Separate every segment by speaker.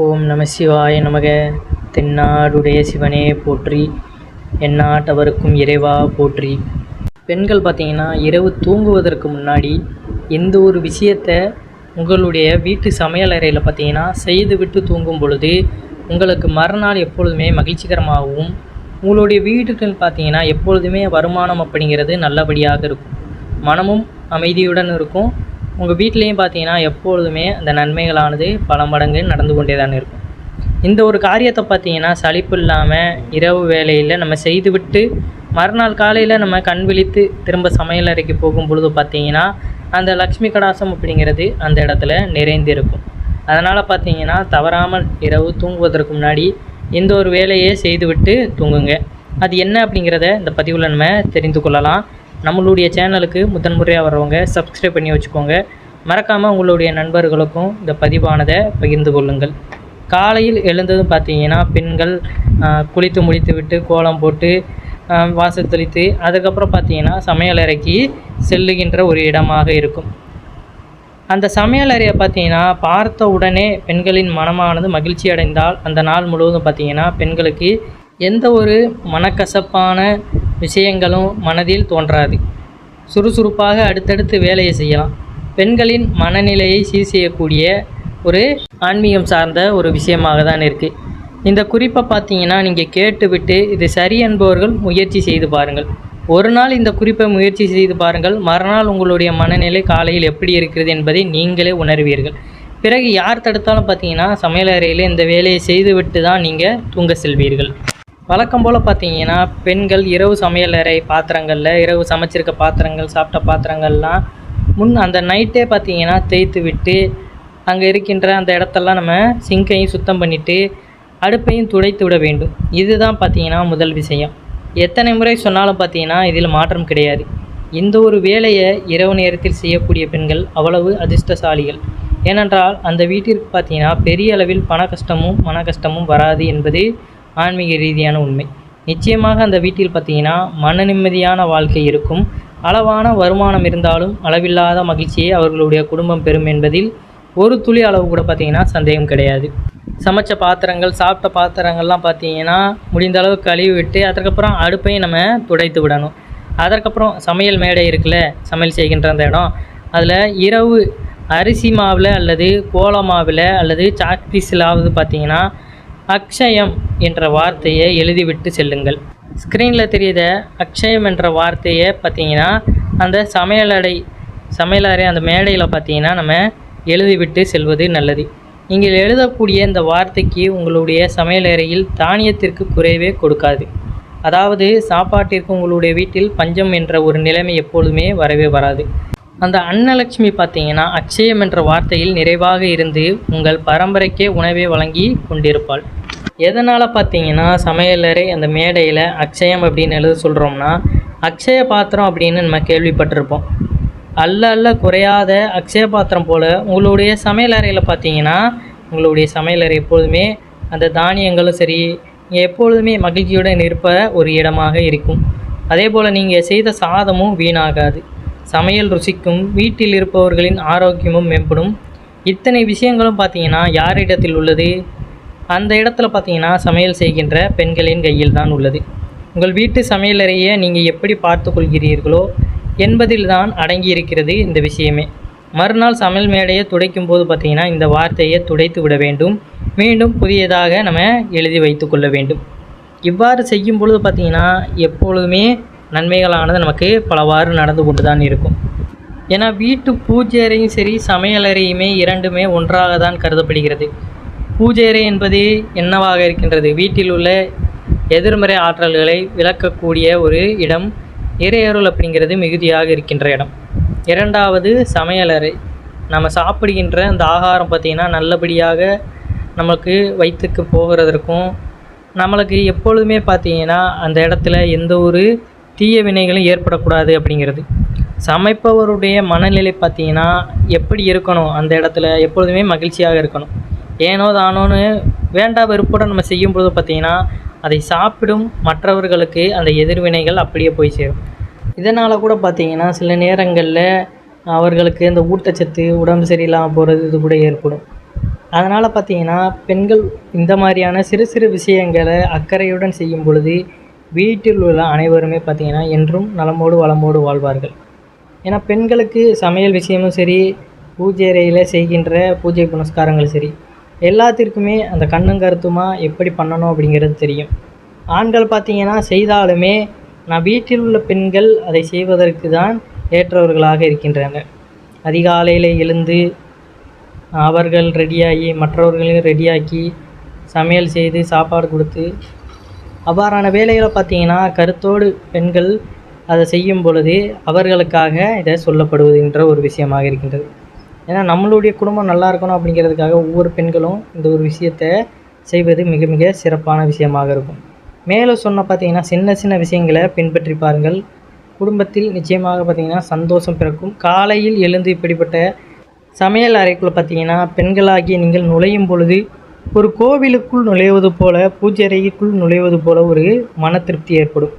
Speaker 1: ஓம் நம சிவாய நமக. தென்னாடுடைய சிவனே போற்றி. எந்நாட்டவருக்கும் இறைவா போற்றி. பெண்கள் பார்த்தீங்கன்னா இரவு தூங்குவதற்கு முன்னாடி எந்த ஒரு விஷயத்தை உங்களுடைய வீட்டு சமையலறையில் பார்த்தீங்கன்னா செய்துவிட்டு தூங்கும் பொழுது உங்களுக்கு மறுநாள் எப்பொழுதுமே மகிழ்ச்சிகரமாகவும் உங்களுடைய வீடுகள் பார்த்தீங்கன்னா எப்பொழுதுமே வருமானம் அப்படிங்கிறது நல்லபடியாக இருக்கும். மனமும் அமைதியுடன் இருக்கும். உங்கள் வீட்லேயும் பார்த்தீங்கன்னா எப்பொழுதுமே அந்த நன்மைகளானது பல மடங்கு நடந்து கொண்டே தான் இருக்கும். இந்த ஒரு காரியத்தை பார்த்தீங்கன்னா சலிப்பு இல்லாமல் இரவு வேலையில் நம்ம செய்துவிட்டு மறுநாள் காலையில் நம்ம கண் விழித்து திரும்ப சமையல் அறைக்கு போகும் பொழுது பார்த்தீங்கன்னா அந்த லக்ஷ்மி கடாசம் அப்படிங்கிறது அந்த இடத்துல நிறைந்திருக்கும் அதனால் பார்த்தீங்கன்னா தவறாமல் இரவு தூங்குவதற்கு முன்னாடி இந்த ஒரு வேலையை செய்துவிட்டு தூங்குங்க. அது என்ன அப்படிங்கிறத இந்த பதிவில் நம்ம தெரிந்து கொள்ளலாம். நம்மளுடைய சேனலுக்கு முதன்முறையாக வர்றவங்க சப்ஸ்கிரைப் பண்ணி வச்சுக்கோங்க. மறக்காமல் உங்களுடைய நண்பர்களுக்கும் இந்த பதிவானதை பகிர்ந்து கொள்ளுங்கள். காலையில் எழுந்ததும் பார்த்தீங்கன்னா பெண்கள் குளித்து முடித்து விட்டு கோலம் போட்டு வாசல் தெளித்து அதுக்கப்புறம் பார்த்தீங்கன்னா சமையலறைக்கு செல்லுகின்ற ஒரு இடமாக இருக்கும். அந்த சமையலறையை பார்த்தீங்கன்னா பார்த்த உடனே பெண்களின் மனமானது மகிழ்ச்சி அடைந்தால் அந்த நாள் முழுவதும் பார்த்தீங்கன்னா பெண்களுக்கு எந்த ஒரு மனக்கசப்பான விஷயங்களும் மனதில் தோன்றாது. சுறுசுறுப்பாக அடுத்தடுத்து வேலையை செய்யலாம். பெண்களின் மனநிலையை சீர் செய்யக்கூடிய ஒரு ஆன்மீகம் சார்ந்த ஒரு விஷயமாக தான் இருக்குது இந்த குறிப்பை பார்த்தீங்கன்னா நீங்கள் கேட்டுவிட்டு இது சரி என்பவர்கள் முயற்சி செய்து பாருங்கள். ஒரு நாள் இந்த குறிப்பை முயற்சி செய்து பாருங்கள். மறுநாள் உங்களுடைய மனநிலை காலையில் எப்படி இருக்கிறது என்பதை நீங்களே உணர்வீர்கள். பிறகு யார் தடுத்தாலும் பார்த்தீங்கன்னா சமையலறையில் இந்த வேலையை செய்துவிட்டு தான் நீங்கள் தூங்க செல்வீர்கள். வழக்கம் போல் பார்த்தீங்கன்னா பெண்கள் இரவு சமையலறை பாத்திரங்களில் இரவு சமைச்சிருக்க பாத்திரங்கள் சாப்பிட்ட பாத்திரங்கள்லாம் முன் அந்த நைட்டே பார்த்தீங்கன்னா தேய்த்து விட்டு அங்கே இருக்கின்ற அந்த இடத்தெல்லாம் நம்ம சிங்கையும் சுத்தம் பண்ணிவிட்டு அடுப்பையும் துடைத்து விட வேண்டும். இதுதான் பார்த்தீங்கன்னா முதல் விஷயம். எத்தனை முறை சொன்னாலும் பார்த்தீங்கன்னா இதில் மாற்றம் கிடையாது. இந்த ஒரு வேலையை இரவு நேரத்தில் செய்யக்கூடிய பெண்கள் அவ்வளவு அதிர்ஷ்டசாலிகள். ஏனென்றால் அந்த வீட்டிற்கு பார்த்தீங்கன்னா பெரிய அளவில் பண கஷ்டமும் மன கஷ்டமும் வராது என்பது ஆன்மீக ரீதியான உண்மை. நிச்சயமாக அந்த வீட்டில் பார்த்தீங்கன்னா மன நிம்மதியான வாழ்க்கை இருக்கும். அளவான வருமானம் இருந்தாலும் அளவில்லாத மகிழ்ச்சியை அவர்களுடைய குடும்பம் பெறும் என்பதில் ஒரு துளி அளவு கூட பார்த்திங்கன்னா சந்தேகம் கிடையாது. சமைச்ச பாத்திரங்கள் சாப்பிட்ட பாத்திரங்கள்லாம் பார்த்தீங்கன்னா முடிந்த அளவு கழுவி விட்டு அதற்கப்புறம் அடுப்பையும் நம்ம துடைத்து விடணும். அதற்கப்புறம் சமையல் மேடை இருக்குல்ல சமையல் செய்கின்ற அந்த இடம். அதில் இரவு அரிசி மாவில் அல்லது கோல மாவில் அல்லது சாக் பீஸிலாவது பார்த்தீங்கன்னா அக்ஷயம் என்ற வார்த்தையை எழுதிவிட்டு செல்லுங்கள். ஸ்க்ரீனில் தெரியுத அக்ஷயம் என்ற வார்த்தையை பார்த்தீங்கன்னா அந்த சமையலறை சமையலறை அந்த மேடையில் பார்த்தீங்கன்னா நம்ம எழுதிவிட்டு செல்வது நல்லது. நீங்கள் எழுதக்கூடிய இந்த வார்த்தைக்கு உங்களுடைய சமையலறையில் தானியத்திற்கு குறைவே கொடுக்காது. அதாவது சாப்பாட்டிற்கு உங்களுடைய வீட்டில் பஞ்சம் என்ற ஒரு நிலைமை எப்பொழுதுமே வரவே வராது. அந்த அன்னலட்சுமி பார்த்தீங்கன்னா அக்ஷயம் என்ற வார்த்தையில் நிறைவாக இருந்து உங்கள் பரம்பரைக்கே உணவை வழங்கி கொண்டிருப்பாள். எதனால் பார்த்தீங்கன்னா சமையலறை அந்த மேடையில் அக்ஷயம் அப்படின்னு எழுத சொல்கிறோம்னா அக்ஷய பாத்திரம் அப்படின்னு நம்ம கேள்விப்பட்டிருப்போம். அல்ல அல்ல குறையாத அக்ஷய பாத்திரம் போல் உங்களுடைய சமையலறையில் பார்த்தீங்கன்னா உங்களுடைய சமையலறை எப்பொழுதுமே அந்த தானியங்களும் சரி நீங்கள் எப்பொழுதுமே மகிழ்ச்சியுடன் இருப்ப ஒரு இடமாக இருக்கும். அதே போல் நீங்கள் செய்த சாதமும் வீணாகாது. சமையல் ருசிக்கும் வீட்டில் இருப்பவர்களின் ஆரோக்கியமும் மேம்படும். இத்தனை விஷயங்களும் பார்த்தீங்கன்னா யாரிடத்தில் உள்ளது? அந்த இடத்துல பார்த்தீங்கன்னா சமையல் செய்கின்ற பெண்களின் கையில் தான் உள்ளது. உங்கள் வீட்டு சமையலறையை நீங்கள் எப்படி பார்த்து கொள்கிறீர்களோ என்பதில் தான் அடங்கி இருக்கிறது இந்த விஷயமே. மறுநாள் சமையல் மேடையை துடைக்கும் போது பார்த்தீங்கன்னா இந்த வார்த்தையை துடைத்து விட வேண்டும். மீண்டும் புதியதாக நம்ம எழுதி வைத்து கொள்ள வேண்டும். இவ்வாறு செய்யும் பொழுது பார்த்தீங்கன்னா எப்பொழுதுமே நன்மைகளானது நமக்கு பலவாறு நடந்து கொண்டு தான் இருக்கும். ஏன்னா வீட்டு பூஜை அறையும் சரி சமையலறையுமே இரண்டுமே ஒன்றாக தான் கருதப்படுகிறது. பூஜை அறை என்பது என்னவாக இருக்கின்றது? வீட்டில் உள்ள எதிர்மறை ஆற்றல்களை விளக்கக்கூடிய ஒரு இடம் இறையருள் அப்படிங்கிறது மிகுதியாக இருக்கின்ற இடம். இரண்டாவது சமையலறை நம்ம சாப்பிடுகின்ற அந்த ஆகாரம் பார்த்திங்கன்னா நல்லபடியாக நமக்கு வயிற்றுக்கு போகிறதற்கும் நம்மளுக்கு எப்பொழுதுமே பார்த்திங்கன்னா அந்த இடத்துல எந்த ஒரு தீய வினைகளும் ஏற்படக்கூடாது அப்படிங்கிறது. சமைப்பவருடைய மனநிலை பார்த்தீங்கன்னா எப்படி இருக்கணும்? அந்த இடத்துல எப்பொழுதுமே மகிழ்ச்சியாக இருக்கணும். ஏனோ தானோன்னு வேண்டா வெறுப்புடன் நம்ம செய்யும்போது பார்த்திங்கன்னா அதை சாப்பிடும் மற்றவர்களுக்கு அந்த எதிர்வினைகள் அப்படியே போய் சேரும். இதனால் கூட பார்த்திங்கன்னா சில நேரங்களில் அவர்களுக்கு இந்த ஊட்டச்சத்து உடம்பு சரியில்லாமல் போகிறது இது கூட ஏற்படும். அதனால் பார்த்தீங்கன்னா பெண்கள் இந்த மாதிரியான சிறு சிறு விஷயங்களை அக்கறையுடன் செய்யும் பொழுது வீட்டில் உள்ள அனைவருமே பார்த்தீங்கன்னா என்றும் நலமோடு வளமோடு வாழ்வார்கள். ஏன்னா பெண்களுக்கு சமையல் விஷயமும் சரி பூஜை அறையில் செய்கின்ற பூஜை புனஸ்காரங்களும் சரி எல்லாத்திற்குமே அந்த கண்ணும் கருத்துமாக எப்படி பண்ணணும் அப்படிங்கிறது தெரியும். ஆண்கள் பார்த்தீங்கன்னா செய்தாலுமே நான் வீட்டில் உள்ள பெண்கள் அதை செய்வதற்கு தான் ஏற்றவர்களாக இருக்கின்றனர் அதிகாலையில் எழுந்து அவர்கள் ரெடியாகி மற்றவர்களையும் ரெடியாக்கி சமையல் செய்து சாப்பாடு கொடுத்து அவ்வாறான வேலைகளை பார்த்திங்கன்னா கருத்தோடு பெண்கள் அதை செய்யும் பொழுது அவர்களுக்காக இதை சொல்லப்படுவதுன்ற ஒரு விஷயமாக இருக்கின்றது. ஏன்னா நம்மளுடைய குடும்பம் நல்லா இருக்கணும் அப்படிங்கிறதுக்காக ஒவ்வொரு பெண்களும் இந்த ஒரு விஷயத்தை செய்வது மிக மிக சிறப்பான விஷயமாக இருக்கும். மேலும் சொன்ன பார்த்தீங்கன்னா சின்ன சின்ன விஷயங்களை பின்பற்றி பாருங்கள். குடும்பத்தில் நிச்சயமாக பார்த்தீங்கன்னா சந்தோஷம் பிறக்கும். காலையில் எழுந்து இப்படிப்பட்ட சமையல் அறைக்குள்ளே பார்த்தீங்கன்னா பெண்களாகிய நீங்கள் நுழையும் பொழுது ஒரு கோவிலுக்குள் நுழைவது போல பூஜை அறைக்குள் நுழைவது போல ஒரு மன திருப்தி ஏற்படும்.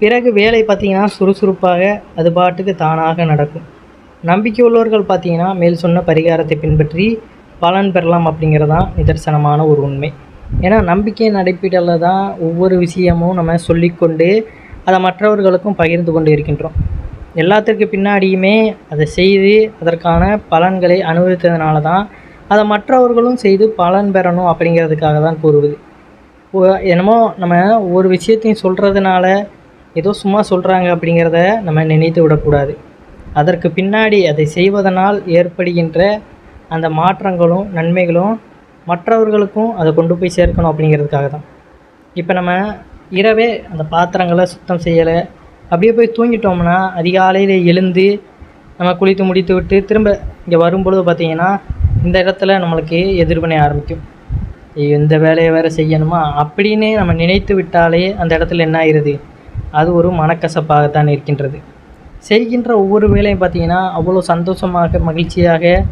Speaker 1: பிறகு வேலை பார்த்தீங்கன்னா சுறுசுறுப்பாக அது பாட்டுக்கு தானாக நடக்கும். நம்பிக்கை உள்ளவர்கள் பார்த்தீங்கன்னா மேல் சொன்ன பரிகாரத்தை பின்பற்றி பலன் பெறலாம் அப்படிங்கிறதான் நிதர்சனமான ஒரு உண்மை. ஏன்னா நம்பிக்கை அடிப்படையில் தான் ஒவ்வொரு விஷயமும் நம்ம சொல்லிக்கொண்டு அதை மற்றவர்களுக்கும் பகிர்ந்து கொண்டு இருக்கின்றோம். எல்லாத்திற்கு பின்னாடியுமே அதை செய்து அதற்கான பலன்களை அனுபவித்ததுனால தான் அதை மற்றவர்களும் செய்து பலன் பெறணும் அப்படிங்கிறதுக்காக தான் கூறுவது. என்னமோ நம்ம ஒவ்வொரு விஷயத்தையும் சொல்கிறதுனால ஏதோ சும்மா சொல்கிறாங்க அப்படிங்கிறத நம்ம நினைத்து விடக்கூடாது. அதற்கு பின்னாடி அதை செய்வதனால் ஏற்படுகின்ற அந்த மாற்றங்களும் நன்மைகளும் மற்றவர்களுக்கும் அதை கொண்டு போய் சேர்க்கணும் அப்படிங்கிறதுக்காக தான். இப்போ நம்ம இரவே அந்த பாத்திரங்களை சுத்தம் செய்யலை. அப்படியே போய் தூங்கிட்டோம்னா அதிகாலையில் எழுந்து நம்ம குளித்து முடித்து விட்டு திரும்ப இங்கே வரும்பொழுது பார்த்திங்கன்னா இந்த இடத்துல நம்மளுக்கு எதிர்வினை ஆரம்பிக்கும். எந்த இந்த வேலையை வேறு செய்யணுமா? அப்படின்னு நம்ம நினைத்து விட்டாலே அந்த இடத்துல என்ன ஆயிடுது? அது ஒரு மனக்கசப்பாகத்தான் இருக்கின்றது. செய்கின்ற ஒவ்வொரு வேலையும் பார்த்திங்கன்னா அவ்வளோ சந்தோஷமாக மகிழ்ச்சியாக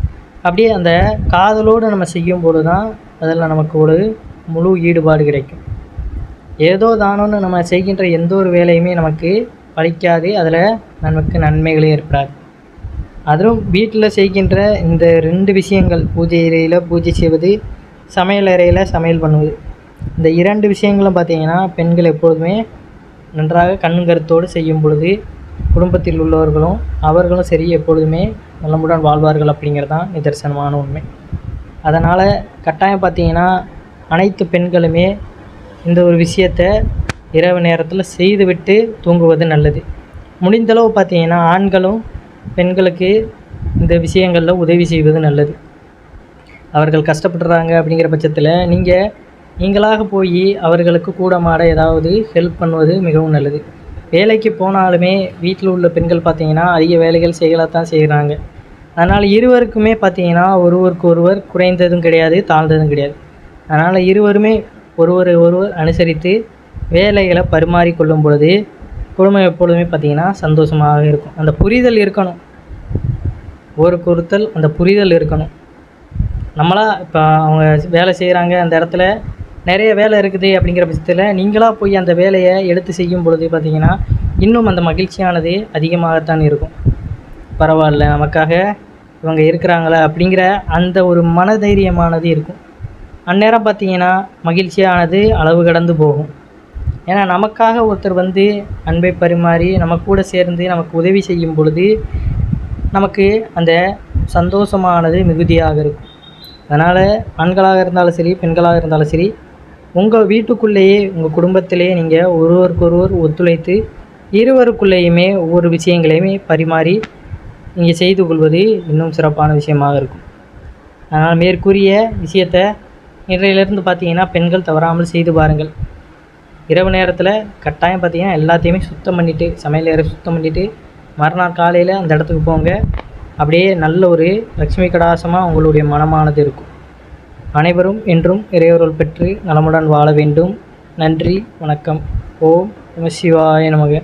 Speaker 1: அப்படியே அந்த காதலோடு நம்ம செய்யும் தான் அதில் நமக்கு ஒரு முழு ஈடுபாடு கிடைக்கும். ஏதோ தானோன்னு நம்ம செய்கின்ற எந்த ஒரு வேலையுமே நமக்கு பழிக்காது அதில் நமக்கு நன்மைகளே ஏற்படாது அதுவும் வீட்டில் செய்கின்ற இந்த ரெண்டு விஷயங்கள் பூஜை அறையில் பூஜை செய்வது சமையல் அறையில் சமையல் பண்ணுவது இந்த இரண்டு விஷயங்களும் பார்த்தீங்கன்னா பெண்கள் எப்பொழுதுமே நன்றாக கண் கருத்தோடு செய்யும் பொழுது குடும்பத்தில் உள்ளவர்களும் அவர்களும் சரி எப்பொழுதுமே நலமுடன் வாழ்வார்கள் அப்படிங்கிறது தான் நிதர்சனமான உண்மை. அதனால் கட்டாயம் பார்த்தீங்கன்னா அனைத்து பெண்களுமே இந்த ஒரு விஷயத்தை இரவு நேரத்தில் செய்துவிட்டு தூங்குவது நல்லது. முடிந்தளவு பார்த்தீங்கன்னா ஆண்களும் பெண்களுக்கு இந்த விஷயங்களில் உதவி செய்வது நல்லது. அவர்கள் கஷ்டப்படுறாங்க அப்படிங்கிற பட்சத்தில் நீங்கள் நீங்களாக போய் அவர்களுக்கு கூட மாட ஏதாவது ஹெல்ப் பண்ணுவது மிகவும் நல்லது. வேலைக்கு போனாலுமே வீட்டில் உள்ள பெண்கள் பார்த்திங்கன்னா அதிக வேலைகள் செய்யலாம் செய்கிறாங்க. அதனால் இருவருக்குமே பார்த்தீங்கன்னா ஒருவருக்கு ஒருவர் குறைந்ததும் கிடையாது தாழ்ந்ததும் கிடையாது. அதனால் இருவருமே ஒருவரை ஒருவர் அனுசரித்து வேலைகளை பரிமாறிக்கொள்ளும் பொழுது குடும்பம் எப்பொழுதுமே பார்த்திங்கன்னா சந்தோஷமாக இருக்கும். அந்த புரிதல் இருக்கணும். ஒருக்கு ஒருத்தல் அந்த புரிதல் இருக்கணும். நம்மளா இப்போ அவங்க வேலை செய்கிறாங்க அந்த இடத்துல நிறைய வேலை இருக்குது அப்படிங்கிற பட்சத்தில் நீங்களாக போய் அந்த வேலையை எடுத்து செய்யும் பொழுது பார்த்தீங்கன்னா இன்னும் அந்த மகிழ்ச்சியானது அதிகமாகத்தான் இருக்கும். பரவாயில்ல நமக்காக இவங்க இருக்கிறாங்களா அப்படிங்கிற அந்த ஒரு மனதைரியமானது இருக்கும். அந்நேரம் பார்த்திங்கன்னா மகிழ்ச்சியானது அளவு கடந்து போகும். ஏன்னா நமக்காக ஒருத்தர் வந்து அன்பை பரிமாறி நம்ம கூட சேர்ந்து நமக்கு உதவி செய்யும் பொழுது நமக்கு அந்த சந்தோஷமானது மிகுதியாக இருக்கும். அதனால் ஆண்களாக இருந்தாலும் சரி பெண்களாக இருந்தாலும் சரி உங்கள் வீட்டுக்குள்ளேயே உங்கள் குடும்பத்திலேயே நீங்கள் ஒருவருக்கொருவர் ஒத்துழைத்து இருவருக்குள்ளேயுமே ஒவ்வொரு விஷயங்களையுமே பரிமாறி நீங்கள் செய்து கொள்வது இன்னும் சிறப்பான விஷயமாக இருக்கும். அதனால் மேற்கூறிய விஷயத்தை இன்றையிலிருந்து பார்த்தீங்கன்னா பெண்கள் தவறாமல் செய்து பாருங்கள். இரவு நேரத்தில் கட்டாயம் பார்த்தீங்கன்னா எல்லாத்தையுமே சுத்தம் பண்ணிவிட்டு சமையல் ஏற சுத்தம் பண்ணிவிட்டு மறுநாள் காலையில் அந்த இடத்துக்கு போங்க. அப்படியே நல்ல ஒரு லக்ஷ்மி கடாசமாக உங்களுடைய மனமானது இருக்கும். அனைவரும் என்றும் இறையொருள் பெற்று நலமுடன் வாழ வேண்டும். நன்றி வணக்கம். ஓம் நம சிவாய நமக.